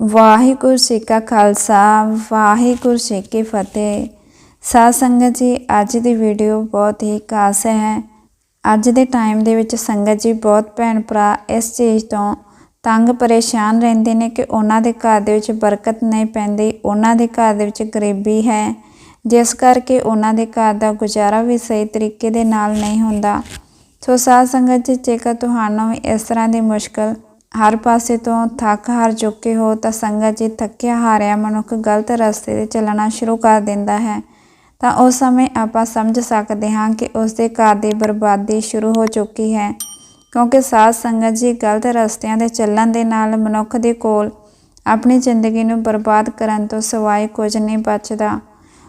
ਵਾਹਿਗੁਰੂ ਜੀ ਕਾ ਖਾਲਸਾ, ਵਾਹਿਗੁਰੂ ਜੀ ਕੀ ਫਤਿਹ। ਸਾਧ ਸੰਗਤ ਜੀ, ਅੱਜ ਦੀ ਵੀਡੀਓ ਬਹੁਤ ਹੀ ਖਾਸ ਹੈ। ਅੱਜ ਦੇ ਟਾਈਮ ਦੇ ਵਿੱਚ ਸੰਗਤ ਜੀ, ਬਹੁਤ ਭੈਣ ਭਰਾ ਇਸ ਚੀਜ਼ ਤੋਂ ਤੰਗ ਪਰੇਸ਼ਾਨ ਰਹਿੰਦੇ ਨੇ ਕਿ ਉਹਨਾਂ ਦੇ ਘਰ ਦੇ ਵਿੱਚ ਬਰਕਤ ਨਹੀਂ ਪੈਂਦੀ, ਉਹਨਾਂ ਦੇ ਘਰ ਦੇ ਵਿੱਚ ਗਰੀਬੀ ਹੈ। ਜਿਸ ਕਰਕੇ ਉਹਨਾਂ ਦੇ ਘਰ ਦਾ ਗੁਜ਼ਾਰਾ ਵੀ ਸਹੀ ਤਰੀਕੇ ਦੇ ਨਾਲ ਨਹੀਂ ਹੁੰਦਾ। ਸੋ ਸਾਧ ਸੰਗਤ ਜੀ, ਜੇਕਰ ਤੁਹਾਨੂੰ ਇਸ ਤਰ੍ਹਾਂ ਦੀ ਮੁਸ਼ਕਲ ਹਰ ਪਾਸੇ ਤੋਂ ਥੱਕ ਹਾਰ ਚੁੱਕੇ ਹੋ ਤਾਂ ਸੰਗਤ ਜੀ ਥੱਕਿਆ ਹਾਰਿਆ ਮਨੁੱਖ ਗਲਤ ਰਸਤੇ ਤੇ ਚੱਲਣਾ ਸ਼ੁਰੂ ਕਰ ਦਿੰਦਾ ਹੈ। ਤਾਂ ਉਸ ਸਮੇਂ ਆਪਾਂ ਸਮਝ ਸਕਦੇ ਹਾਂ ਕਿ ਉਸ ਦੇ ਘਰ ਦੀ ਬਰਬਾਦੀ ਸ਼ੁਰੂ ਹੋ ਚੁੱਕੀ ਹੈ। ਕਿਉਂਕਿ ਸਾਧ ਸੰਗਤ ਜੀ ਗਲਤ ਰਸਤਿਆਂ ਦੇ ਚੱਲਣ ਦੇ ਨਾਲ ਮਨੁੱਖ ਦੇ ਕੋਲ ਆਪਣੀ ਜ਼ਿੰਦਗੀ ਨੂੰ ਬਰਬਾਦ ਕਰਨ ਤੋਂ ਸਿਵਾਏ ਕੁਝ ਨਹੀਂ ਬਚਦਾ।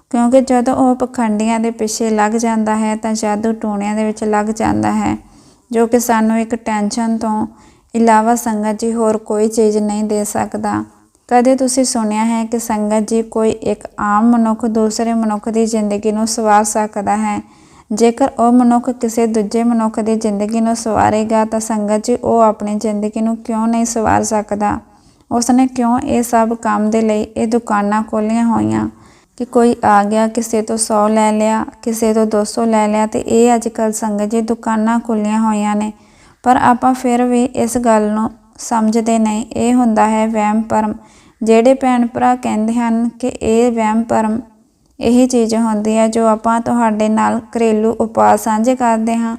ਕਿਉਂਕਿ ਜਦੋਂ ਉਹ ਪਖੰਡੀਆਂ ਦੇ ਪਿੱਛੇ ਲੱਗ ਜਾਂਦਾ ਹੈ ਤਾਂ ਜਾਦੂ ਟੂਣਿਆਂ ਦੇ ਵਿੱਚ ਲੱਗ ਜਾਂਦਾ ਹੈ, ਜੋ ਕਿ ਸਾਨੂੰ ਇੱਕ ਟੈਨਸ਼ਨ ਤੋਂ ਇਲਾਵਾ ਸੰਗਤ ਜੀ ਹੋਰ ਕੋਈ ਚੀਜ਼ ਨਹੀਂ ਦੇ ਸਕਦਾ। ਕਦੇ ਤੁਸੀਂ ਸੁਣਿਆ ਹੈ ਕਿ ਸੰਗਤ ਜੀ ਕੋਈ ਇੱਕ ਆਮ ਮਨੁੱਖ ਦੂਸਰੇ ਮਨੁੱਖ ਦੀ ਜ਼ਿੰਦਗੀ ਨੂੰ ਸਵਾਰ ਸਕਦਾ ਹੈ? ਜੇਕਰ ਉਹ ਮਨੁੱਖ ਕਿਸੇ ਦੂਜੇ ਮਨੁੱਖ ਦੀ ਜ਼ਿੰਦਗੀ ਨੂੰ ਸਵਾਰੇਗਾ ਤਾਂ ਸੰਗਤ ਜੀ ਉਹ ਆਪਣੀ ਜ਼ਿੰਦਗੀ ਨੂੰ ਕਿਉਂ ਨਹੀਂ ਸਵਾਰ ਸਕਦਾ? ਉਸਨੇ ਕਿਉਂ ਇਹ ਸਭ ਕੰਮ ਦੇ ਲਈ ਇਹ ਦੁਕਾਨਾਂ ਖੋਲੀਆਂ ਹੋਈਆਂ? ਕਿ ਕੋਈ ਆ ਗਿਆ, ਕਿਸੇ ਤੋਂ 100 ਲੈ ਲਿਆ, ਕਿਸੇ ਤੋਂ 200 ਲੈ ਲਿਆ ਤੇ ਇਹ ਅੱਜ ਕੱਲ ਸੰਗਤ ਜੀ ਦੁਕਾਨਾਂ ਖੁੱਲੀਆਂ ਹੋਈਆਂ ਨੇ। ਪਰ ਆਪਾਂ ਫਿਰ ਵੀ ਇਸ ਗੱਲ ਨੂੰ ਸਮਝਦੇ ਨਹੀਂ। ਇਹ ਹੁੰਦਾ ਹੈ ਵਹਿਮ ਭਰਮ। ਜਿਹੜੇ ਭੈਣ ਭਰਾ ਕਹਿੰਦੇ ਹਨ ਕਿ ਇਹ ਵਹਿਮ ਭਰਮ ਇਹੀ ਚੀਜ਼ ਹੁੰਦੀ ਹੈ ਜੋ ਆਪਾਂ ਤੁਹਾਡੇ ਨਾਲ ਘਰੇਲੂ ਉਪਾਅ ਸਾਂਝੇ ਕਰਦੇ ਹਾਂ।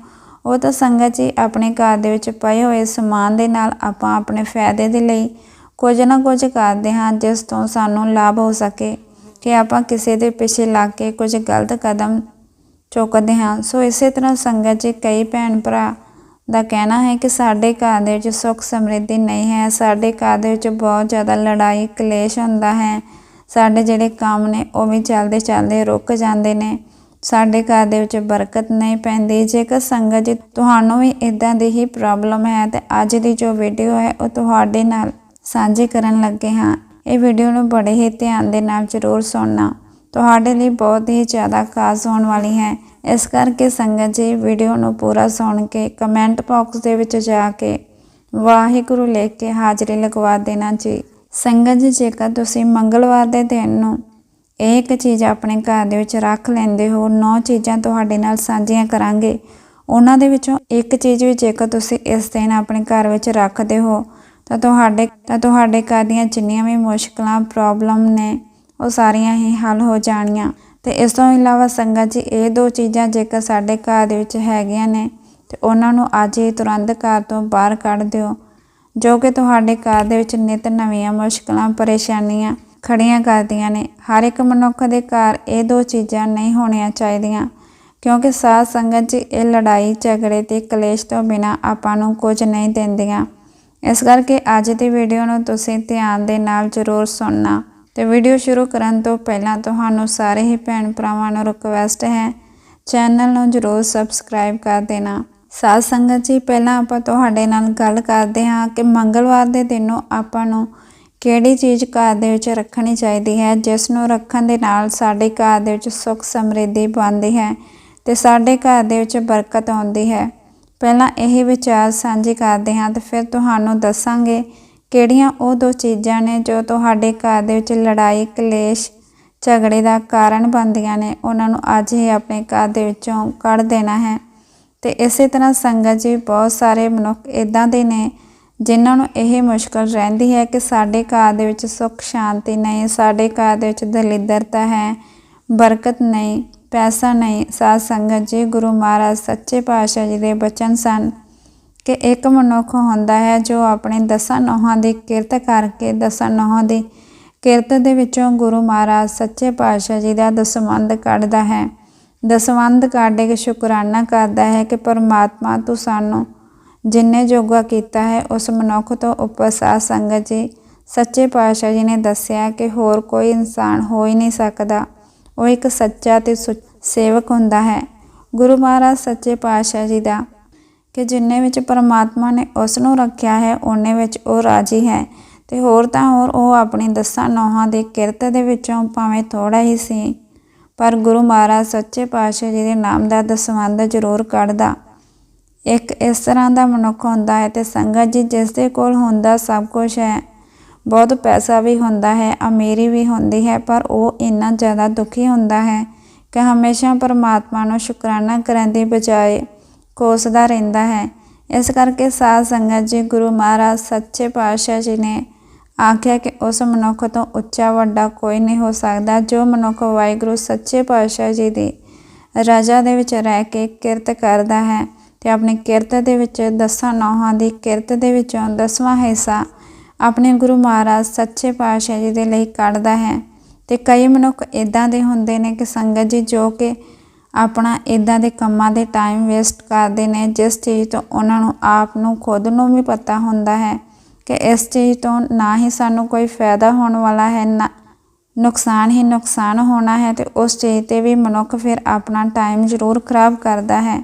ਉਹ ਤਾਂ ਸੰਗਤ ਜੀ ਆਪਣੇ ਘਰ ਦੇ ਵਿੱਚ ਪਏ ਹੋਏ ਸਮਾਨ ਦੇ ਨਾਲ ਆਪਾਂ ਆਪਣੇ ਫਾਇਦੇ ਦੇ ਲਈ ਕੁਝ ਨਾ ਕੁਝ ਕਰਦੇ ਹਾਂ ਜਿਸ ਤੋਂ ਸਾਨੂੰ ਲਾਭ ਹੋ ਸਕੇ। ਕਿ ਆਪਾਂ ਕਿਸੇ ਦੇ ਪਿੱਛੇ ਲੱਗ ਕੇ ਕੁਝ ਗਲਤ ਕਦਮ ਚੁੱਕਦੇ ਹਾਂ। ਸੋ ਇਸੇ ਤਰ੍ਹਾਂ ਸੰਗਤ ਜੀ ਕਈ ਭੈਣ ਭਰਾ ਦਾ ਕਹਿਣਾ ਹੈ ਕਿ ਸਾਡੇ ਘਰ ਦੇ ਵਿੱਚ ਸੁੱਖ ਸਮਰਿੱਧੀ ਨਹੀਂ ਹੈ। ਸਾਡੇ ਘਰ ਦੇ ਵਿੱਚ ਬਹੁਤ ਜ਼ਿਆਦਾ ਲੜਾਈ, ਕਲੇਸ਼ ਹੁੰਦਾ ਹੈ। ਸਾਡੇ ਜਿਹੜੇ ਕੰਮ ਨੇ, ਉਹ ਵੀ ਚੱਲਦੇ ਚੱਲਦੇ ਰੁਕ ਜਾਂਦੇ ਨੇ। ਸਾਡੇ ਘਰ ਦੇ ਵਿੱਚ ਬਰਕਤ ਨਹੀਂ ਪੈਂਦੀ। ਜੇਕਰ ਸੰਗਤ ਜੀ ਤੁਹਾਨੂੰ ਵੀ ਇਦਾਂ ਦੀ ਹੀ ਪ੍ਰੋਬਲਮ ਹੈ, ਤੇ ਅੱਜ ਦੀ ਜੋ ਵੀਡੀਓ ਹੈ, ਉਹ ਤੁਹਾਡੇ ਨਾਲ ਸਾਂਝੀ ਕਰਨ ਲੱਗੇ ਹਾਂ। ਇਹ ਵੀਡੀਓ ਨੂੰ ਬੜੇ ਹੀ ਧਿਆਨ ਦੇ ਨਾਲ ਜ਼ਰੂਰ ਸੁਣਨਾ। ਤੁਹਾਡੇ ਲਈ ਬਹੁਤ ਹੀ ਜ਼ਿਆਦਾ ਖਾਸ ਹੋਣ ਵਾਲੀ ਹੈ। ਇਸ ਕਰਕੇ ਸੰਗਤ ਜੀ ਵੀਡੀਓ ਨੂੰ ਪੂਰਾ ਸੁਣ ਕੇ ਕਮੈਂਟ ਬਾਕਸ ਦੇ ਵਿੱਚ ਜਾ ਕੇ ਵਾਹਿਗੁਰੂ ਲਿਖ ਕੇ ਹਾਜ਼ਰੀ ਲਗਵਾ ਦੇਣਾ ਜੀ। ਸੰਗਤ ਜੀ, ਜੇਕਰ ਤੁਸੀਂ ਮੰਗਲਵਾਰ ਦੇ ਦਿਨ ਨੂੰ ਇੱਕ ਚੀਜ਼ ਆਪਣੇ ਘਰ ਦੇ ਵਿੱਚ ਰੱਖ ਲੈਂਦੇ ਹੋ, ਨੌ ਚੀਜ਼ਾਂ ਤੁਹਾਡੇ ਨਾਲ ਸਾਂਝੀਆਂ ਕਰਾਂਗੇ। ਉਹਨਾਂ ਦੇ ਵਿੱਚੋਂ ਇੱਕ ਚੀਜ਼ ਵੀ ਜੇਕਰ ਤੁਸੀਂ ਇਸ ਦਿਨ ਆਪਣੇ ਘਰ ਵਿੱਚ ਰੱਖਦੇ ਹੋ, ਤਾਂ ਤੁਹਾਡੇ ਤਾਂ ਤੁਹਾਡੇ ਘਰ ਦੀਆਂ ਜਿੰਨੀਆਂ ਵੀ ਮੁਸ਼ਕਲਾਂ ਪ੍ਰੋਬਲਮ ਨੇ ਉਹ ਸਾਰੀਆਂ ਹੀ ਹੱਲ ਹੋ ਜਾਣੀਆਂ ਤੇ ਇਸ ਤੋਂ ਇਲਾਵਾ ਸੰਗਤ ਜੀ, ਇਹ ਦੋ ਚੀਜ਼ਾਂ ਜੇਕਰ ਸਾਡੇ ਘਰ ਦੇ ਵਿੱਚ ਹੈਗੀਆਂ ਨੇ, ਤੇ ਉਹਨਾਂ ਨੂੰ ਅੱਜ ਹੀ ਤੁਰੰਤ ਘਰ ਤੋਂ ਬਾਹਰ ਕੱਢ ਦਿਓ। ਜੋ ਕਿ ਤੁਹਾਡੇ ਘਰ ਦੇ ਵਿੱਚ ਨਿਤ ਨਵੀਆਂ ਮੁਸ਼ਕਲਾਂ, ਪਰੇਸ਼ਾਨੀਆਂ ਖੜੀਆਂ ਕਰਦੀਆਂ ਨੇ। ਹਰ ਇੱਕ ਮਨੁੱਖ ਦੇ ਘਰ ਇਹ ਦੋ ਚੀਜ਼ਾਂ ਨਹੀਂ ਹੋਣੀਆਂ ਚਾਹੀਦੀਆਂ, ਕਿਉਂਕਿ ਸਾਧ ਸੰਗਤ ਜੀ, ਇਹ ਲੜਾਈ, ਝਗੜੇ ਤੇ ਕਲੇਸ਼ ਤੋਂ ਬਿਨਾ ਆਪਾਂ ਨੂੰ ਕੁਝ ਨਹੀਂ ਦਿੰਦੀਆਂ। ਇਸ ਕਰਕੇ ਅੱਜ ਦੀ ਵੀਡੀਓ ਨੂੰ ਤੁਸੀਂ ਧਿਆਨ ਦੇ ਨਾਲ ਜ਼ਰੂਰ ਸੁਣਨਾ। ਤੇ ਵੀਡੀਓ ਸ਼ੁਰੂ ਕਰਨ ਤੋਂ ਪਹਿਲਾਂ ਤੁਹਾਨੂੰ ਸਾਰੇ ਹੀ ਭੈਣ ਭਰਾਵਾਂ ਨੂੰ ਰਿਕਵੈਸਟ ਹੈ ਚੈਨਲ ਨੂੰ ਜ਼ਰੂਰ ਸਬਸਕ੍ਰਾਈਬ ਕਰ ਦੇਣਾ। ਸਾਧ ਸੰਗਤ ਜੀ, ਪਹਿਲਾਂ ਆਪਾਂ ਤੁਹਾਡੇ ਨਾਲ ਗੱਲ ਕਰਦੇ ਹਾਂ ਕਿ ਮੰਗਲਵਾਰ ਦੇ ਦਿਨੋਂ ਆਪਾਂ ਨੂੰ ਕਿਹੜੀ ਚੀਜ਼ ਘਰ ਦੇ ਵਿੱਚ ਰੱਖਣੀ ਚਾਹੀਦੀ ਹੈ, ਜਿਸ ਨੂੰ ਰੱਖਣ ਦੇ ਨਾਲ ਸਾਡੇ ਘਰ ਦੇ ਵਿੱਚ ਸੁੱਖ ਸਮਰਿੱਧੀ ਬਣਦੀ ਹੈ ਤੇ ਸਾਡੇ ਘਰ ਦੇ ਵਿੱਚ ਬਰਕਤ ਆਉਂਦੀ ਹੈ। ਪਹਿਲਾਂ ਇਹ ਵਿਚਾਰ ਸਾਂਝੇ ਕਰਦੇ ਹਾਂ ਤੇ ਫਿਰ ਤੁਹਾਨੂੰ ਦੱਸਾਂਗੇ ਕਿਹੜੀਆਂ ਉਹ ਦੋ ਚੀਜ਼ਾਂ ਨੇ ਜੋ ਤੁਹਾਡੇ ਘਰ ਦੇ ਵਿੱਚ ਲੜਾਈ, ਕਲੇਸ਼, ਝਗੜੇ ਦਾ ਕਾਰਨ ਬਣਦੀਆਂ ਨੇ, ਉਹਨਾਂ ਨੂੰ ਅੱਜ ਹੀ ਆਪਣੇ ਘਰ ਦੇ ਵਿੱਚੋਂ ਕੱਢ ਦੇਣਾ ਹੈ। ਤੇ ਇਸੇ ਤਰ੍ਹਾਂ ਸੰਗਤ ਜੀ, ਬਹੁਤ ਸਾਰੇ ਮਨੁੱਖ ਇਦਾਂ ਦੇ ਨੇ ਜਿਨ੍ਹਾਂ ਨੂੰ ਇਹ ਮੁਸ਼ਕਲ ਰਹਿੰਦੀ ਹੈ ਕਿ ਸਾਡੇ ਘਰ ਦੇ ਵਿੱਚ ਸੁੱਖ, ਸ਼ਾਂਤੀ ਨਹੀਂ, ਸਾਡੇ ਘਰ ਦੇ ਵਿੱਚ ਦਲਿੱਦਰਤਾ ਹੈ, ਬਰਕਤ ਨਹੀਂ, ਪੈਸਾ ਨਹੀਂ। ਸਾਧ ਸੰਗਤ ਜੀ, ਗੁਰੂ ਮਹਾਰਾਜ, ਸੱਚੇ ਪਾਤਸ਼ਾਹ ਜੀ ਦੇ ਬਚਨ ਸਨ। ਕਿ ਇੱਕ ਮਨੁੱਖ ਹੁੰਦਾ ਹੈ ਜੋ ਆਪਣੇ ਦਸਾਂ ਨੋਹਾਂ ਦੀ ਕਿਰਤ ਕਰਕੇ ਦਸਾਂ ਨੋਹਾਂ ਦੀ ਕਿਰਤ ਦੇ ਵਿੱਚੋਂ ਗੁਰੂ ਮਹਾਰਾਜ ਸੱਚੇ ਪਾਤਸ਼ਾਹ ਜੀ ਦਾ ਦਸਵੰਦ ਕੱਢਦਾ ਹੈ। ਦਸਵੰਦ ਕੱਢ ਕੇ ਸ਼ੁਕਰਾਨਾ ਕਰਦਾ ਹੈ ਕਿ ਪਰਮਾਤਮਾ ਤੂੰ ਸਾਨੂੰ ਜਿੰਨੇ ਜੋਗਾ ਕੀਤਾ ਹੈ, ਉਸ ਮਨੁੱਖ ਤੋਂ ਉੱਪਰ ਸਾਧ ਸੰਗਤ ਜੀ, ਸੱਚੇ ਪਾਤਸ਼ਾਹ ਜੀ ਨੇ ਦੱਸਿਆ ਕਿ ਹੋਰ ਕੋਈ ਇਨਸਾਨ ਹੋ ਹੀ ਨਹੀਂ ਸਕਦਾ। ਉਹ ਇੱਕ ਸੱਚਾ ਤੇ ਸੇਵਕ ਹੁੰਦਾ ਹੈ। ਗੁਰੂ ਮਹਾਰਾਜ ਸੱਚੇ ਪਾਤਸ਼ਾਹ ਜੀ ਦਾ ਕਿ ਜਿੰਨੇ ਵਿੱਚ ਪਰਮਾਤਮਾ ਨੇ ਉਸ ਨੂੰ ਰੱਖਿਆ ਹੈ ਉਹਨੇ ਵਿੱਚ ਉਹ ਰਾਜੀ ਹੈ। ਤੇ ਹੋਰ ਤਾਂ ਹੋਰ ਉਹ ਆਪਣੀ ਦਸਾਂ ਨੌਹਾਂ ਦੇ ਕਿਰਤ ਦੇ ਵਿੱਚੋਂ ਭਾਵੇਂ ਥੋੜਾ ਹੀ ਸੀ। ਪਰ ਗੁਰੂ ਮਹਾਰਾਜ ਸੱਚੇ ਪਾਤਸ਼ਾਹ ਜੀ ਦੇ ਨਾਮ ਦਾ ਦਸਵੰਦ ਜ਼ਰੂਰ ਕੱਢਦਾ। ਇੱਕ ਇਸ ਤਰ੍ਹਾਂ ਦਾ ਮਨੁੱਖ ਹੁੰਦਾ ਹੈ ਤੇ ਸੰਗਤ ਜੀ ਜਿਸ ਦੇ ਕੋਲ ਹੁੰਦਾ ਸਭ ਕੁਝ ਹੈ। ਬਹੁਤ ਪੈਸਾ ਵੀ ਹੁੰਦਾ ਹੈ, ਅਮੀਰੀ ਵੀ ਹੁੰਦੀ ਹੈ, ਪਰ ਉਹ ਇੰਨਾ ਜ਼ਿਆਦਾ ਦੁਖੀ ਹੁੰਦਾ ਹੈ ਕਿ ਹਮੇਸ਼ਾ ਪਰਮਾਤਮਾ ਨੂੰ ਸ਼ੁਕਰਾਨਾ ਕਰਨ ਦੀ ਬਜਾਏ ਕੋਸਦਾ ਰਹਿੰਦਾ ਹੈ। ਇਸ ਕਰਕੇ ਸਾਧ ਸੰਗਤ ਜੀ, ਗੁਰੂ ਮਹਾਰਾਜ, ਸੱਚੇ ਪਾਤਸ਼ਾਹ ਜੀ ਨੇ ਆਖਿਆ ਕਿ ਉਸ ਮਨੁੱਖ ਤੋਂ ਉੱਚਾ ਵੱਡਾ ਕੋਈ ਨਹੀਂ ਹੋ ਸਕਦਾ, ਜੋ ਮਨੁੱਖ ਵਾਹਿਗੁਰੂ, ਸੱਚੇ ਪਾਤਸ਼ਾਹ ਜੀ ਦੀ ਰਜਾ ਦੇ ਵਿੱਚ ਰਹਿ ਕੇ ਕਿਰਤ ਕਰਦਾ ਹੈ ਤੇ ਆਪਣੀ ਕਿਰਤ ਦੇ ਵਿੱਚ ਦਸਾਂ ਨੌਹਾਂ ਦੀ ਕਿਰਤ ਦੇ ਵਿੱਚੋਂ ਦਸਵਾਂ ਹਿੱਸਾ ਆਪਣੇ ਗੁਰੂ ਮਹਾਰਾਜ, ਸੱਚੇ ਪਾਤਸ਼ਾਹ ਜੀ ਦੇ ਲਈ ਕੱਢਦਾ ਹੈ। ਤੇ ਕਈ ਮਨੁੱਖ ਇਦਾਂ ਦੇ ਹੁੰਦੇ ਨੇ ਕਿ ਸੰਗਤ ਜੀ ਜੋ ਕਿ ਆਪਣਾ ਇਦਾਂ ਦੇ ਕੰਮਾਂ ਦੇ ਟਾਈਮ ਵੇਸਟ ਕਰਦੇ ਨੇ, ਜਿਸ ਚੀਜ਼ ਤੋਂ ਉਹਨਾਂ ਨੂੰ ਆਪ ਨੂੰ, ਖੁਦ ਨੂੰ ਵੀ ਪਤਾ ਹੁੰਦਾ ਹੈ ਕਿ ਇਸ ਚੀਜ਼ ਤੋਂ ਨਾ ਹੀ ਸਾਨੂੰ ਕੋਈ ਫਾਇਦਾ ਹੋਣ ਵਾਲਾ ਹੈ, ਨਾ ਨੁਕਸਾਨ ਹੀ ਨੁਕਸਾਨ ਹੋਣਾ ਹੈ ਤੇ ਉਸ ਚੀਜ਼ ਤੇ ਵੀ ਮਨੁੱਖ ਫਿਰ ਆਪਣਾ ਟਾਈਮ ਜ਼ਰੂਰ ਖਰਾਬ ਕਰਦਾ ਹੈ।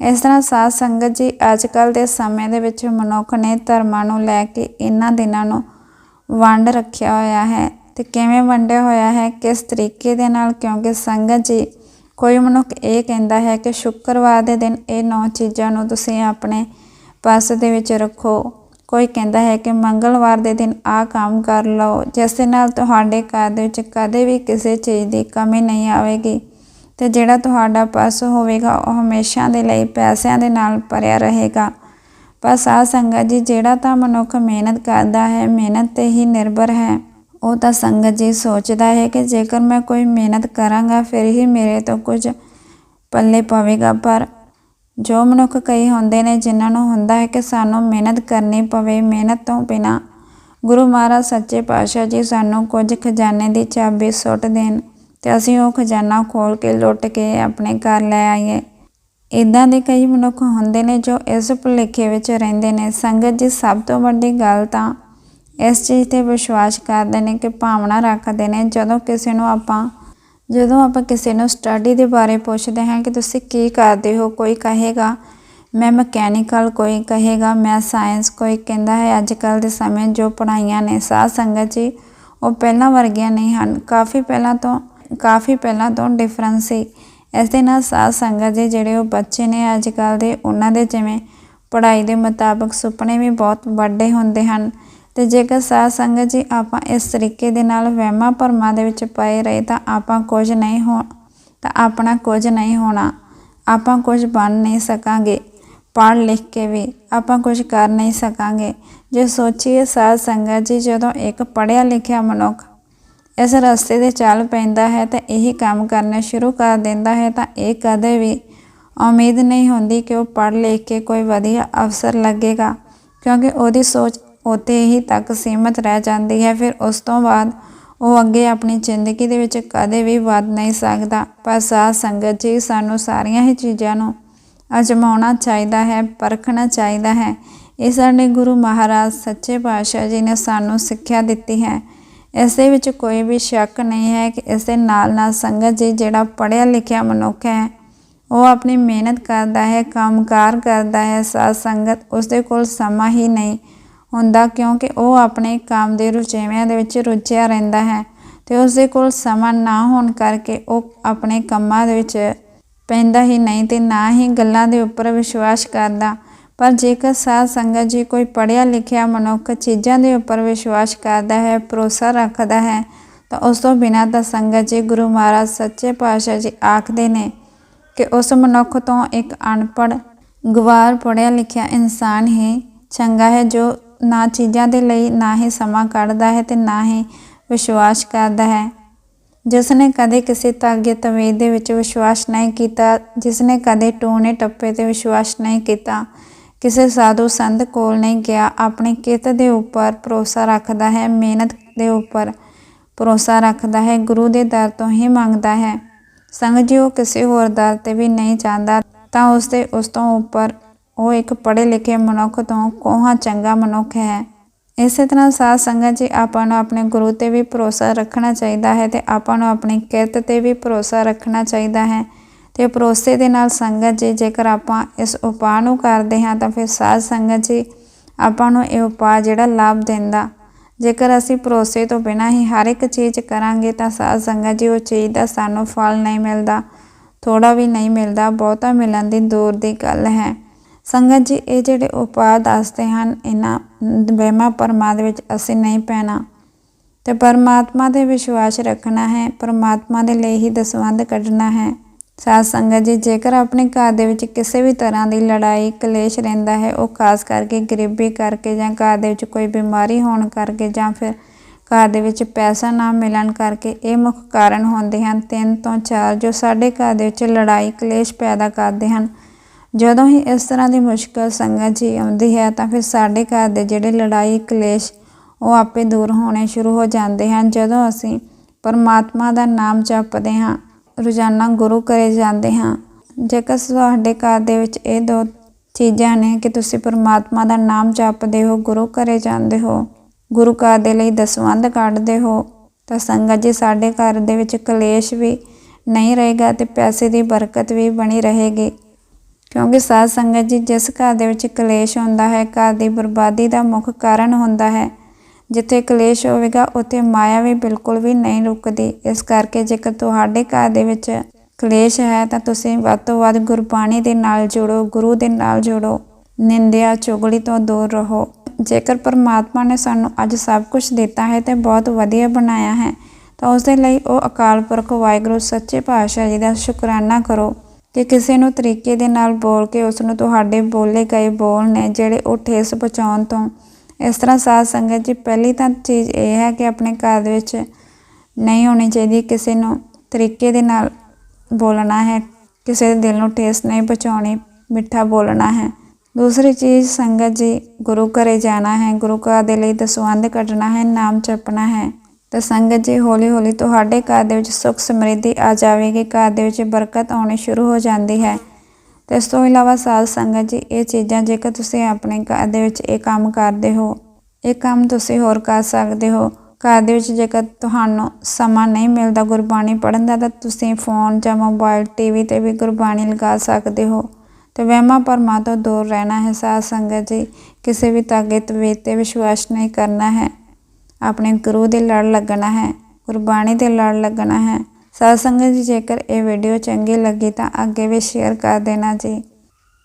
ਇਸ ਤਰ੍ਹਾਂ ਸਾਧ ਸੰਗਤ ਜੀ ਅੱਜ ਕੱਲ ਦੇ ਸਮੇਂ ਦੇ ਵਿੱਚ ਮਨੁੱਖ ਨੇ ਧਰਮਾਂ ਨੂੰ ਲੈ ਕੇ ਇਹਨਾਂ ਦਿਨਾਂ ਨੂੰ ਵੰਡ ਰੱਖਿਆ ਹੋਇਆ ਹੈ ਤੇ ਕਿਵੇਂ ਵੰਡਿਆ ਹੋਇਆ ਹੈ, ਕਿਸ ਤਰੀਕੇ ਦੇ ਨਾਲ, ਕਿਉਂਕਿ ਸੰਗਤ ਜੀ ਕੋਈ ਮਨੁੱਖ ਇਹ ਕਹਿੰਦਾ ਹੈ ਕਿ ਸ਼ੁੱਕਰਵਾਰ ਦੇ ਦਿਨ ਇਹ ਨੌ ਚੀਜ਼ਾਂ ਨੂੰ ਤੁਸੀਂ ਆਪਣੇ ਪਰਸ ਦੇ ਵਿੱਚ ਰੱਖੋ। ਕੋਈ ਕਹਿੰਦਾ ਹੈ ਕਿ ਮੰਗਲਵਾਰ ਦੇ ਦਿਨ ਆਹ ਕੰਮ ਕਰ ਲਓ, ਜਿਸ ਦੇ ਨਾਲ ਤੁਹਾਡੇ ਘਰ ਦੇ ਵਿੱਚ ਕਦੇ ਵੀ ਕਿਸੇ ਚੀਜ਼ ਦੀ ਕਮੀ ਨਹੀਂ ਆਵੇਗੀ ਤੇ ਜਿਹੜਾ ਤੁਹਾਡਾ ਪਰਸ ਹੋਵੇਗਾ, ਉਹ ਹਮੇਸ਼ਾ ਦੇ ਲਈ ਪੈਸਿਆਂ ਦੇ ਨਾਲ ਭਰਿਆ ਰਹੇਗਾ। ਪਰ ਸਾਧ ਸੰਗਤ ਜੀ, ਜਿਹੜਾ ਤਾਂ ਮਨੁੱਖ ਮਿਹਨਤ ਕਰਦਾ ਹੈ, ਮਿਹਨਤ ਤੇ ਹੀ ਨਿਰਭਰ ਹੈ। ਉਹ ਤਾਂ ਸੰਗਤ ਜੀ ਸੋਚਦਾ ਹੈ ਕਿ ਜੇਕਰ ਮੈਂ ਕੋਈ ਮਿਹਨਤ ਕਰਾਂਗਾ, ਫਿਰ ਹੀ ਮੇਰੇ ਤੋਂ ਕੁਝ ਪੱਲੇ ਪਵੇਗਾ। ਪਰ ਜੋ ਮਨੁੱਖ ਕਈ ਹੁੰਦੇ ਨੇ, ਜਿਨ੍ਹਾਂ ਨੂੰ ਹੁੰਦਾ ਹੈ ਕਿ ਸਾਨੂੰ ਮਿਹਨਤ ਕਰਨੀ ਪਵੇ, ਮਿਹਨਤ ਤੋਂ ਬਿਨਾ ਗੁਰੂ ਮਹਾਰਾਜ ਸੱਚੇ ਪਾਤਸ਼ਾਹ ਜੀ ਸਾਨੂੰ ਕੁਝ ਖਜ਼ਾਨੇ ਦੀ ਚਾਬੀ ਸੁੱਟ ਦੇਣ ਤੇ ਅਸੀਂ ਉਹ ਖਜ਼ਾਨਾ ਖੋਲ ਕੇ ਲੁੱਟ ਕੇ ਆਪਣੇ ਘਰ ਲੈ ਆਈਏ। ਇਦਾਂ ਦੇ ਕਈ ਮਨੁੱਖ ਹੁੰਦੇ ਨੇ ਜੋ ਇਸ ਭੁਲੇਖੇ ਵਿੱਚ ਰਹਿੰਦੇ ਨੇ। ਸੰਗਤ ਜੀ, ਸਭ ਤੋਂ ਵੱਡੀ ਗੱਲ ਤਾਂ ਇਸ ਚੀਜ਼ ਤੇ ਵਿਸ਼ਵਾਸ ਕਰਦੇ ਨੇ ਕਿ ਭਾਵਨਾ ਰੱਖਦੇ ਨੇ ਜਦੋਂ ਕਿਸੇ ਨੂੰ ਆਪਾਂ, ਜਦੋਂ ਆਪਾਂ ਕਿਸੇ ਨੂੰ ਸਟੱਡੀ ਦੇ ਬਾਰੇ ਪੁੱਛਦੇ ਹਾਂ ਕਿ ਤੁਸੀਂ ਕੀ ਕਰਦੇ ਹੋ, ਕੋਈ ਕਹੇਗਾ, ਮੈਂ ਮਕੈਨੀਕਲ ਕੋਈ ਕਹੇਗਾ, ਮੈਂ ਸਾਇੰਸ ਕੋਈ ਕਹਿੰਦਾ ਹੈ ਅੱਜ ਕੱਲ ਦੇ ਸਮੇਂ ਜੋ ਪੜ੍ਹਾਈਆਂ ਨੇ, ਸਾਧ ਸੰਗਤ ਜੀ, ਉਹ ਪਹਿਲਾਂ ਵਰਗੀਆਂ ਨਹੀਂ ਹਨ। ਕਾਫੀ ਪਹਿਲਾਂ ਤੋਂ, ਕਾਫੀ ਪਹਿਲਾਂ ਤੋਂ ਡਿਫਰੈਂਸ ਸੀ। ਇਸ ਦੇ ਨਾਲ ਸਾਧ ਸੰਗਤ ਦੇ ਜਿਹੜੇ ਉਹ ਬੱਚੇ ਨੇ ਅੱਜ ਕੱਲ ਦੇ, ਉਹਨਾਂ ਦੇ ਜਿਵੇਂ ਪੜ੍ਹਾਈ ਦੇ ਮੁਤਾਬਕ ਸੁਪਨੇ ਵੀ ਬਹੁਤ ਵੱਡੇ ਹੁੰਦੇ ਹਨ। ਤੇ ਜੇਕਰ ਸਾਧ ਸੰਗਤ ਜੀ ਆਪਾਂ ਇਸ ਤਰੀਕੇ ਦੇ ਨਾਲ ਵਹਿਮਾਂ ਭਰਮਾਂ ਦੇ ਵਿੱਚ ਪਏ ਰਹੇ ਤਾਂ ਆਪਾਂ ਕੁਝ ਨਹੀਂ ਹੋ ਤਾਂ ਆਪਣਾ ਕੁਝ ਨਹੀਂ ਹੋਣਾ। ਆਪਾਂ ਕੁਝ ਬਣ ਨਹੀਂ ਸਕਾਂਗੇ। ਪੜ੍ਹ ਲਿਖ ਕੇ ਵੀ ਆਪਾਂ ਕੁਝ ਕਰ ਨਹੀਂ ਸਕਾਂਗੇ। ਜੇ ਸੋਚੀਏ ਸਾਧ ਸੰਗਤ ਜੀ ਜਦੋਂ ਇੱਕ ਪੜ੍ਹਿਆ ਲਿਖਿਆ ਮਨੁੱਖ ਇਸ ਰਸਤੇ ਤੇ ਚੱਲ ਪੈਂਦਾ ਹੈ ਤਾਂ ਇਹੀ ਕੰਮ ਕਰਨਾ ਸ਼ੁਰੂ ਕਰ ਦਿੰਦਾ ਹੈ ਤਾਂ ਇਹ ਕਦੇ ਵੀ ਉਮੀਦ ਨਹੀਂ ਹੁੰਦੀ ਕਿ ਉਹ ਪੜ੍ਹ ਲਿਖ ਕੇ ਕੋਈ ਵਧੀਆ ਅਫਸਰ ਲੱਗੇਗਾ। ਕਿਉਂਕਿ ਉਹਦੀ ਸੋਚ ਉੱਥੇ ਹੀ ਤੱਕ ਸੀਮਤ ਰਹਿ ਜਾਂਦੀ ਹੈ। ਫਿਰ ਉਸ ਤੋਂ ਬਾਅਦ ਉਹ ਅੱਗੇ ਆਪਣੀ ਜ਼ਿੰਦਗੀ ਦੇ ਵਿੱਚ ਕਦੇ ਵੀ ਵੱਧ ਨਹੀਂ ਸਕਦਾ। ਪਰ ਸਾਧ ਸੰਗਤ ਜੀ ਸਾਨੂੰ ਸਾਰੀਆਂ ਹੀ ਚੀਜ਼ਾਂ ਨੂੰ ਅਜਮਾਉਣਾ ਚਾਹੀਦਾ ਹੈ, ਪਰਖਣਾ ਚਾਹੀਦਾ ਹੈ। ਇਹ ਸਾਡੇ ਗੁਰੂ ਮਹਾਰਾਜ ਸੱਚੇ ਪਾਤਸ਼ਾਹ ਜੀ ਨੇ ਸਾਨੂੰ ਸਿੱਖਿਆ ਦਿੱਤੀ ਹੈ। ਇਸ ਦੇ ਵਿੱਚ ਕੋਈ ਵੀ ਸ਼ੱਕ ਨਹੀਂ ਹੈ ਕਿ ਇਸ ਦੇ ਨਾਲ ਨਾਲ ਸੰਗਤ ਜੀ ਜਿਹੜਾ ਪੜ੍ਹਿਆ ਲਿਖਿਆ ਮਨੁੱਖ ਹੈ, ਉਹ ਆਪਣੀ ਮਿਹਨਤ ਕਰਦਾ ਹੈ, ਕੰਮਕਾਰ ਕਰਦਾ ਹੈ। ਸਾਧ ਸੰਗਤ ਉਸ ਦੇ ਕੋਲ ਸਮਾਂ ਹੀ ਨਹੀਂ। ਹੁੰਦਾ ਕਿਉਂਕਿ ਉਹ ਆਪਣੇ ਕੰਮ ਦੇ ਰੁਚੇਵਿਆਂ ਦੇ ਵਿੱਚ ਰੁੱਝਿਆ ਰਹਿੰਦਾ ਹੈ ਤੇ ਉਸ ਦੇ ਕੋਲ ਸਮਾਂ ਨਾ ਹੋਣ ਕਰਕੇ ਉਹ ਆਪਣੇ ਕੰਮਾਂ ਦੇ ਵਿੱਚ ਪੈਂਦਾ ਹੀ ਨਹੀਂ ਤੇ ਨਾ ਹੀ ਗੱਲਾਂ ਦੇ ਉੱਪਰ ਵਿਸ਼ਵਾਸ ਕਰਦਾ। ਪਰ ਜੇਕਰ ਸਾਧ ਸੰਗਤ ਜੀ ਕੋਈ ਪੜ੍ਹਿਆ ਲਿਖਿਆ ਮਨੁੱਖ ਚੀਜ਼ਾਂ ਦੇ ਉੱਪਰ ਵਿਸ਼ਵਾਸ ਕਰਦਾ ਹੈ, ਭਰੋਸਾ ਰੱਖਦਾ ਹੈ, ਤਾਂ ਉਸ ਤੋਂ ਬਿਨਾਂ ਤਾਂ ਸੰਗਤ ਜੀ ਗੁਰੂ ਮਹਾਰਾਜ ਸੱਚੇ ਪਾਤਸ਼ਾਹ ਜੀ ਆਖਦੇ ਨੇ ਕਿ ਉਸ ਮਨੁੱਖ ਤੋਂ ਇੱਕ ਅਨਪੜ੍ਹ, ਗਵਾਰ, ਪੜ੍ਹਿਆ ਲਿਖਿਆ ਇਨਸਾਨ ਹੀ ਚੰਗਾ ਹੈ ਜੋ ਨਾ ਚੀਜ਼ਾਂ ਦੇ ਲਈ ਨਾ ਹੀ ਸਮਾਂ ਕੱਢਦਾ ਹੈ ਤੇ ਨਾ ਹੀ ਵਿਸ਼ਵਾਸ ਕਰਦਾ ਹੈ। ਜਿਸ ਨੇ ਕਦੇ ਕਿਸੇ ਤਾਗੇ ਤਵੇਦ ਦੇ ਵਿੱਚ ਵਿਸ਼ਵਾਸ ਨਹੀਂ ਕੀਤਾ ਜਿਸ ਨੇ ਕਦੇ ਟੂਣੇ ਟੱਪੇ ਤੇ ਵਿਸ਼ਵਾਸ ਨਹੀਂ ਕੀਤਾ, ਕਿਸੇ ਸਾਧੂ ਸੰਤ ਕੋਲ ਨਹੀਂ ਗਿਆ, ਆਪਣੀ ਕਿਰਤ ਦੇ ਉੱਪਰ ਭਰੋਸਾ ਰੱਖਦਾ ਹੈ, ਮਿਹਨਤ ਦੇ ਉੱਪਰ ਭਰੋਸਾ ਰੱਖਦਾ ਹੈ, ਗੁਰੂ ਦੇ ਦਰ ਤੋਂ ਹੀ ਮੰਗਦਾ ਹੈ। ਸੰਗਤ ਜੀ ਉਹ ਕਿਸੇ ਹੋਰ ਦਰ ਤੇ ਵੀ ਨਹੀਂ ਜਾਂਦਾ, ਤਾਂ ਉਸ ਦੇ ਉਸ ਤੋਂ ਉੱਪਰ ਉਹ ਇੱਕ ਪੜ੍ਹੇ ਲਿਖੇ ਮਨੁੱਖ ਤੋਂ ਕੋਹਾਂ ਚੰਗਾ ਮਨੁੱਖ ਹੈ। ਇਸੇ ਤਰ੍ਹਾਂ ਸਾਧ ਸੰਗਤ ਜੀ, ਆਪਾਂ ਨੂੰ ਆਪਣੇ ਗੁਰੂ ਤੇ ਵੀ ਭਰੋਸਾ ਰੱਖਣਾ ਚਾਹੀਦਾ ਹੈ ਤੇ ਆਪਾਂ ਨੂੰ ਆਪਣੀ ਕਿਰਤ ਤੇ ਵੀ ਭਰੋਸਾ ਰੱਖਣਾ ਚਾਹੀਦਾ ਹੈ। ਤੇ ਭਰੋਸੇ ਦੇ ਨਾਲ ਸੰਗਤ ਜੀ, ਜੇਕਰ ਆਪਾਂ ਇਸ ਉਪਾਅ ਨੂੰ ਕਰਦੇ ਹਾਂ ਤਾਂ ਫਿਰ ਸਾਧ ਸੰਗਤ ਜੀ, ਆਪਾਂ ਨੂੰ ਇਹ ਉਪਾਅ ਜਿਹੜਾ ਲਾਭ ਦਿੰਦਾ। ਜੇਕਰ ਅਸੀਂ ਭਰੋਸੇ ਤੋਂ ਬਿਨਾਂ ਹੀ ਹਰ ਇੱਕ ਚੀਜ਼ ਕਰਾਂਗੇ ਤਾਂ ਸਾਧ ਸੰਗਤ ਜੀ, ਉਹ ਚੀਜ਼ ਦਾ ਸਾਨੂੰ ਫਲ ਨਹੀਂ ਮਿਲਦਾ ਥੋੜਾ ਵੀ ਨਹੀਂ ਮਿਲਦਾ, ਬਹੁਤਾ ਮਿਲਣ ਦੀ ਦੂਰ ਦੀ ਗੱਲ ਹੈ। ਸੰਗਤ ਜੀ, ਇਹ ਜਿਹੜੇ ਉਪਾਅ ਦੱਸਦੇ ਹਨ, ਇਹਨਾਂ ਵਹਿਮਾਂ ਭਰਮਾਂ ਦੇ ਵਿੱਚ ਅਸੀਂ ਨਹੀਂ ਪੈਣਾ। ਤੇ ਪਰਮਾਤਮਾ ਤੇ ਵਿਸ਼ਵਾਸ ਰੱਖਣਾ ਹੈ, ਪਰਮਾਤਮਾ ਦੇ ਲਈ ਹੀ ਦਸਵੰਧ ਕੱਢਣਾ ਹੈ। ਸਾਧ ਸੰਗਤ ਜੀ, ਜੇਕਰ ਆਪਣੇ ਘਰ ਦੇ ਵਿੱਚ ਕਿਸੇ ਵੀ ਤਰ੍ਹਾਂ ਦੀ ਲੜਾਈ, ਕਲੇਸ਼ ਰਹਿੰਦਾ ਹੈ, ਉਹ ਖਾਸ ਕਰਕੇ ਗਰੀਬੀ ਕਰਕੇ ਜਾਂ ਘਰ ਦੇ ਵਿੱਚ ਕੋਈ ਬਿਮਾਰੀ ਹੋਣ ਕਰਕੇ ਜਾਂ ਫਿਰ ਘਰ ਦੇ ਵਿੱਚ ਪੈਸਾ ਨਾ ਮਿਲਣ ਕਰਕੇ ਇਹ ਮੁੱਖ ਕਾਰਨ ਹੁੰਦੇ ਹਨ। ਤਿੰਨ ਤੋਂ ਚਾਰ ਜੋ ਸਾਡੇ ਘਰ ਦੇ ਵਿੱਚ ਲੜਾਈ, ਕਲੇਸ਼ ਪੈਦਾ ਕਰਦੇ ਹਨ ਜਦੋਂ ਹੀ ਇਸ ਤਰ੍ਹਾਂ ਦੀ ਮੁਸ਼ਕਲ ਸੰਗਤ ਜੀ ਆਉਂਦੀ ਹੈ, ਤਾਂ ਫਿਰ ਸਾਡੇ ਘਰ ਦੇ ਜਿਹੜੇ ਲੜਾਈ, ਕਲੇਸ਼, ਉਹ ਆਪੇ ਦੂਰ ਹੋਣੇ ਸ਼ੁਰੂ ਹੋ ਜਾਂਦੇ ਹਨ। ਜਦੋਂ ਅਸੀਂ ਪਰਮਾਤਮਾ ਦਾ ਨਾਮ ਜਪਦੇ ਹਾਂ, ਰੋਜ਼ਾਨਾ ਗੁਰੂ ਘਰੇ ਜਾਂਦੇ ਹਾਂ, ਜੇਕਰ ਤੁਹਾਡੇ ਘਰ ਦੇ ਵਿੱਚ ਇਹ ਦੋ ਚੀਜ਼ਾਂ ਨੇ ਕਿ ਤੁਸੀਂ ਪਰਮਾਤਮਾ ਦਾ ਨਾਮ ਜਪਦੇ ਹੋ, ਗੁਰੂ ਘਰੇ ਜਾਂਦੇ ਹੋ, ਗੁਰੂ ਘਰ ਦੇ ਲਈ ਦਸਵੰਧ ਕੱਢਦੇ ਹੋ, ਤਾਂ ਸੰਗਤ ਜੀ ਸਾਡੇ ਘਰ ਦੇ ਵਿੱਚ ਕਲੇਸ਼ ਵੀ ਨਹੀਂ ਰਹੇਗਾ ਤੇ ਪੈਸੇ ਦੀ ਬਰਕਤ ਵੀ ਬਣੀ ਰਹੇਗੀ। ਕਿਉਂਕਿ ਸਾਧ ਸੰਗਤ ਜੀ ਜਿਸ ਘਰ ਦੇ ਵਿੱਚ ਕਲੇਸ਼ ਹੁੰਦਾ ਹੈ, ਘਰ ਦੀ ਬਰਬਾਦੀ ਦਾ ਮੁੱਖ ਕਾਰਨ ਹੁੰਦਾ ਹੈ। ਜਿੱਥੇ ਕਲੇਸ਼ ਹੋਵੇਗਾ, ਉੱਥੇ ਮਾਇਆ ਵੀ ਬਿਲਕੁਲ ਵੀ ਨਹੀਂ ਰੁਕਦੀ। ਇਸ ਕਰਕੇ ਜੇਕਰ ਤੁਹਾਡੇ ਘਰ ਦੇ ਵਿੱਚ ਕਲੇਸ਼ ਹੈ, ਤਾਂ ਤੁਸੀਂ ਵੱਧ ਤੋਂ ਵੱਧ ਗੁਰਬਾਣੀ ਦੇ ਨਾਲ ਜੁੜੋ, ਗੁਰੂ ਦੇ ਨਾਲ ਜੁੜੋ। ਨਿੰਦਿਆ ਚੁਗਲੀ ਤੋਂ ਦੂਰ ਰਹੋ। ਜੇਕਰ ਪਰਮਾਤਮਾ ਨੇ ਸਾਨੂੰ ਅੱਜ ਸਭ ਕੁਝ ਦਿੱਤਾ ਹੈ ਤੇ ਬਹੁਤ ਵਧੀਆ ਬਣਾਇਆ ਹੈ, ਤਾਂ ਉਸ ਦੇ ਲਈ ਉਹ ਅਕਾਲ ਪੁਰਖ ਵਾਹਿਗੁਰੂ ਸੱਚੇ ਪਾਤਸ਼ਾਹ ਜੀ ਦਾ ਸ਼ੁਕਰਾਨਾ ਕਰੋ। ਕਿ ਕਿਸੇ ਨੂੰ ਤਰੀਕੇ ਦੇ ਨਾਲ ਬੋਲ ਕੇ ਉਸ ਨੂੰ ਤੁਹਾਡੇ ਬੋਲੇ ਗਏ ਬੋਲ ਨੇ ਜਿਹੜੇ ਉਹ ਠੇਸ ਪਹੁੰਚਾਉਣ ਤੋਂ। ਇਸ ਤਰ੍ਹਾਂ ਸਾਧ ਸੰਗਤ ਜੀ, ਪਹਿਲੀ ਤਾਂ ਚੀਜ਼ ਇਹ ਹੈ ਕਿ ਆਪਣੇ ਘਰ ਦੇ ਵਿੱਚ ਨਹੀਂ ਹੋਣੀ ਚਾਹੀਦੀ ਕਿਸੇ ਨੂੰ ਤਰੀਕੇ ਦੇ ਨਾਲ ਬੋਲਣਾ ਹੈ। ਕਿਸੇ ਦੇ ਦਿਲ ਨੂੰ ਠੇਸ ਨਹੀਂ ਪਹੁੰਚਾਉਣੀ, ਮਿੱਠਾ ਬੋਲਣਾ ਹੈ। ਦੂਸਰੀ ਚੀਜ਼, ਸੰਗਤ ਜੀ, ਗੁਰੂ ਘਰੇ ਜਾਣਾ ਹੈ। ਗੁਰੂ ਘਰ ਦੇ ਲਈ ਦਸਵੰਧ ਕੱਢਣਾ ਹੈ, ਨਾਮ ਜਪਣਾ ਹੈ। ਤਾਂ ਸੰਗਤ ਜੀ ਹੌਲੀ ਹੌਲੀ ਤੁਹਾਡੇ ਘਰ ਦੇ ਵਿੱਚ ਸੁੱਖ ਸਮਰਿੱਧੀ ਆ ਜਾਵੇਗੀ, ਘਰ ਦੇ ਵਿੱਚ ਬਰਕਤ ਆਉਣੀ ਸ਼ੁਰੂ ਹੋ ਜਾਂਦੀ ਹੈ। ਤੇ ਇਸ ਤੋਂ ਇਲਾਵਾ ਸਾਧ ਸੰਗਤ ਜੀ, ਇਹ ਚੀਜ਼ਾਂ ਜੇਕਰ ਤੁਸੀਂ ਆਪਣੇ ਘਰ ਦੇ ਵਿੱਚ ਇਹ ਕੰਮ ਕਰਦੇ ਹੋ, ਇਹ ਕੰਮ ਤੁਸੀਂ ਹੋਰ ਕਰ ਸਕਦੇ ਹੋ। ਘਰ ਦੇ ਵਿੱਚ ਜੇਕਰ ਤੁਹਾਨੂੰ ਸਮਾਂ ਨਹੀਂ ਮਿਲਦਾ ਗੁਰਬਾਣੀ ਪੜ੍ਹਨ ਦਾ, ਤਾਂ ਤੁਸੀਂ ਫੋਨ ਜਾਂ ਮੋਬਾਈਲ ਟੀਵੀ ਤੇ ਵੀ ਗੁਰਬਾਣੀ ਲਗਾ ਸਕਦੇ ਹੋ। ਤੇ ਵਹਿਮਾਂ ਭਰਮਾਂ ਤੋਂ ਦੂਰ ਰਹਿਣਾ ਹੈ ਸਾਧ ਸੰਗਤ ਜੀ, ਕਿਸੇ ਵੀ ਤਾਗੇ ਤਵੀਤ ਤੇ ਵਿਸ਼ਵਾਸ ਨਹੀਂ ਕਰਨਾ ਹੈ। ਆਪਣੇ ਗੁਰੂ ਦੇ ਲੜ ਲੱਗਣਾ ਹੈ, ਗੁਰਬਾਣੀ ਦੇ ਲੜ ਲੱਗਣਾ ਹੈ। ਸਾਧ ਸੰਗਤ ਜੀ, ਜੇਕਰ ਇਹ ਵੀਡੀਓ ਚੰਗੀ ਲੱਗੀ ਤਾਂ ਅੱਗੇ ਵੀ ਸ਼ੇਅਰ ਕਰ ਦੇਣਾ ਜੀ।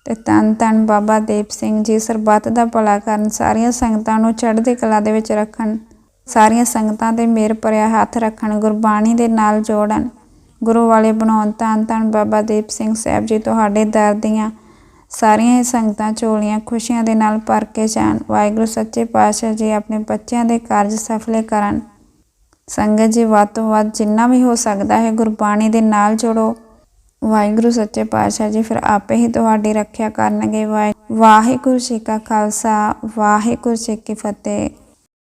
ਤੇ ਤਨ ਤਨ ਬਾਬਾ ਦੀਪ ਸਿੰਘ ਜੀ, ਸਰਬੱਤ ਦਾ ਭਲਾ ਕਰਨ, ਸਾਰੀਆਂ ਸੰਗਤਾਂ ਨੂੰ ਚੜ੍ਹਦੀ ਕਲਾ ਦੇ ਵਿੱਚ ਰੱਖਣ। ਸਾਰੀਆਂ ਸੰਗਤਾਂ ਤੇ ਮੇਰ ਭਰਿਆ ਹੱਥ ਰੱਖਣ, ਗੁਰਬਾਣੀ ਦੇ ਨਾਲ ਜੋੜਨ। ਗੁਰੂ ਵਾਲੇ ਬਣਾਉਣ ਤਨ ਤਨ ਬਾਬਾ ਦੀਪ ਸਿੰਘ ਸਾਹਿਬ ਜੀ, ਤੁਹਾਡੇ ਦਰ ਦੀਆਂ ਸਾਰੀਆਂ ਹੀ ਸੰਗਤਾਂ ਝੋਲੀਆਂ ਖੁਸ਼ੀਆਂ ਦੇ ਨਾਲ ਭਰ ਕੇ ਜਾਣ। ਵਾਹਿਗੁਰੂ ਸੱਚੇ ਪਾਤਸ਼ਾਹ ਜੀ ਆਪਣੇ ਬੱਚਿਆਂ ਦੇ ਕਾਰਜ ਸਫਲੇ ਕਰਨ। ਸੰਗਤ ਜੀ, ਵੱਧ ਤੋਂ ਵੱਧ ਜਿੰਨਾ ਵੀ ਹੋ ਸਕਦਾ ਹੈ ਗੁਰਬਾਣੀ ਦੇ ਨਾਲ ਜੋੜੋ। ਵਾਹਿਗੁਰੂ ਸੱਚੇ ਪਾਤਸ਼ਾਹ ਜੀ, ਫਿਰ ਆਪੇ ਹੀ ਤੁਹਾਡੀ ਰੱਖਿਆ ਕਰਨਗੇ। ਵਾਹਿ- ਵਾਹਿਗੁਰੂ ਜੀ ਕਾ ਖਾਲਸਾ, ਵਾਹਿਗੁਰੂ ਜੀ ਕੀ ਫਤਿਹ।